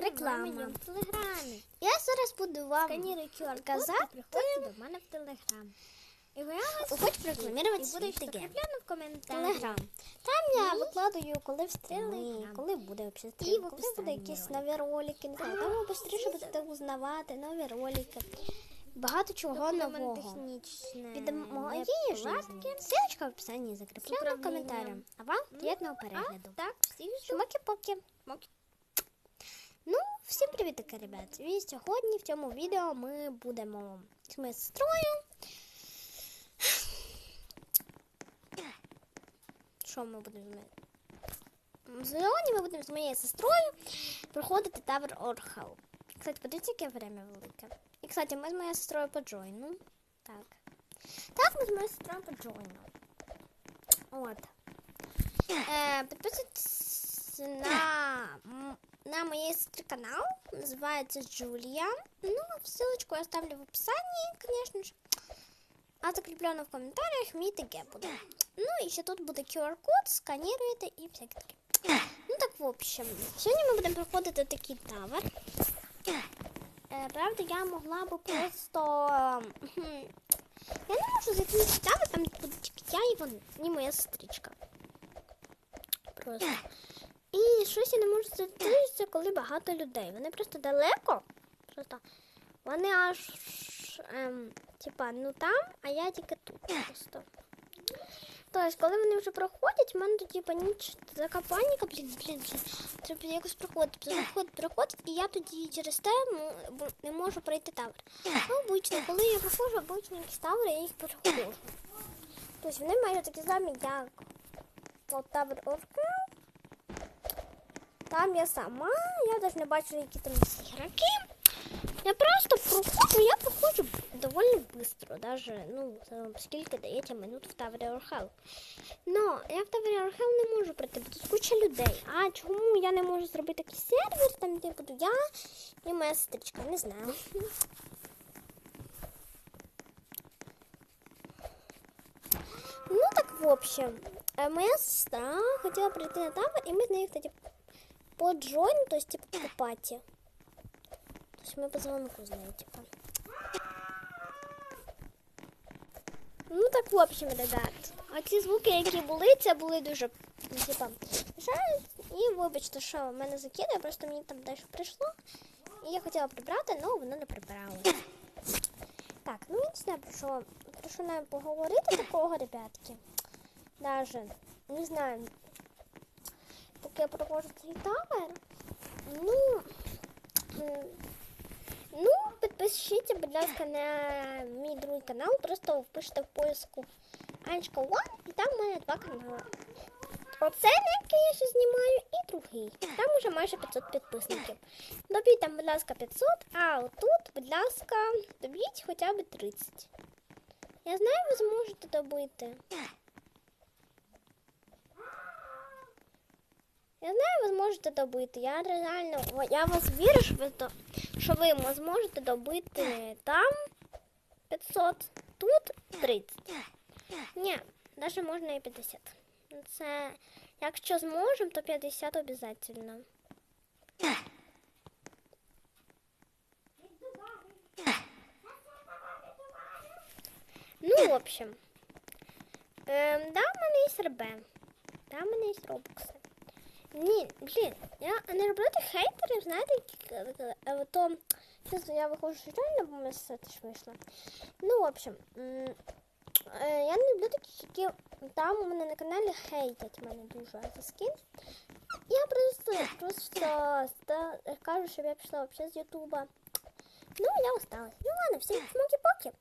Реклама. в телеграмі. Я зараз буду вам казати. до мене в телеграм. І я вас Хоч прорекламувати свій Телеграм. Там я викладаю, коли в стріми, Телеграм. коли буде в коли буде якісь нові ролики. Не знаю, там ви швидше будете узнавати нові ролики. Багато чого нового. Технічне. Від моєї житті. Ссылочка в описанні закріплена в А вам приємного перегляду. так. Шумаки-поки. Всім привітики, ребят. І сьогодні в цьому відео ми будемо з моєю сестрою. Що ми будемо? Сьогодні ми будемо з моєю сестрою проходити Тавер Орхел. Кстати, подивіться, яке время велике. І, кстати, ми з моєю сестрою по джойну. Так. Так, ми з моєю сестрою по джойну. От. Е, підписуйтесь на, на моєї сестрі канал. Називається Джулія. Ну, ссылочку я оставлю в описании, конечно же. А закріплено в коментарях мій ТГ буде. Ну і ще тут буде QR-код, сканіруєте і всяке таке. Ну так, в общем, сьогодні ми будемо проходити такий тавер. Е, правда, я могла би просто. ем, Я не можу зайти на цей тавер, там буде тільки я і вон, і моя сестричка. Просто. коли багато людей. Вони просто далеко. Просто вони аж ем, типа, ну там, а я тільки тут просто. Тобто, коли вони вже проходять, в мене тоді паніч така паніка, блін, блін, блін, треба якось проходити, проходить, проходить, і я тоді через те не можу пройти тавер. Ну, обично, коли я проходжу, обично якісь тавери, я їх проходжу. Тобто вони майже такі самі, як от тавер Оркел. Там я сама, я навіть не бачу, які там є ігроки. Я просто проходжу, я проходжу доволі швидко, даже, ну, за скільки даєте минут в Тавері Орхел. Но я в Тавері Орхел не можу пройти, бо тут куча людей. А чому я не можу зробити такий сервер, там де буду я і моя сестричка, не знаю. Ну так, в общем, э, моя сестра хотела прийти на тавер, и мы с ней, кстати, по джойну, то есть, типа, по пати. То есть мы по звонку з нею, типа. Ну так, в общем, ребят. А ці звуки, які були, це були дуже, типа, жаль. І вибачте, що мене закидає, просто мені там дещо прийшло. І я хотіла прибрати, але воно не прибралося. Так, ну я не знаю, про що, про що нам поговорити такого, ребятки. Даже, не знаю, я проходжу цей тавер, ну, ну, підпишіться, будь ласка, на мій другий канал, просто впишете в поиску Анечка One, і там у мене два канали. Оце, який я ще знімаю, і другий. Там уже майже 500 підписників. Добіть там, будь ласка, 500, а отут, будь ласка, добіть хоча б 30. Я знаю, ви зможете добити. Я знаю, ви зможете добити. Я реально, я вас вірю, що ви, що ви зможете добити там 500, тут 30. Ні, навіть можна і 50. Це, якщо зможемо, то 50 обов'язково. Ну, в общем. Ем, да, в мене є РБ. Да, в мене є робокси. Ні, блін, я не люблю тих хейтерів, знаєте, які е, е, то зараз я виходжу реально, бо мене все теж вийшло. Ну, в общем, м, е, я не люблю таких, які там у мене на каналі хейтять мене дуже за скін. Я просто, просто ста- кажу, щоб я пішла взагалі з Ютуба. Ну, я осталась. Ну ладно, всім смоки-поки.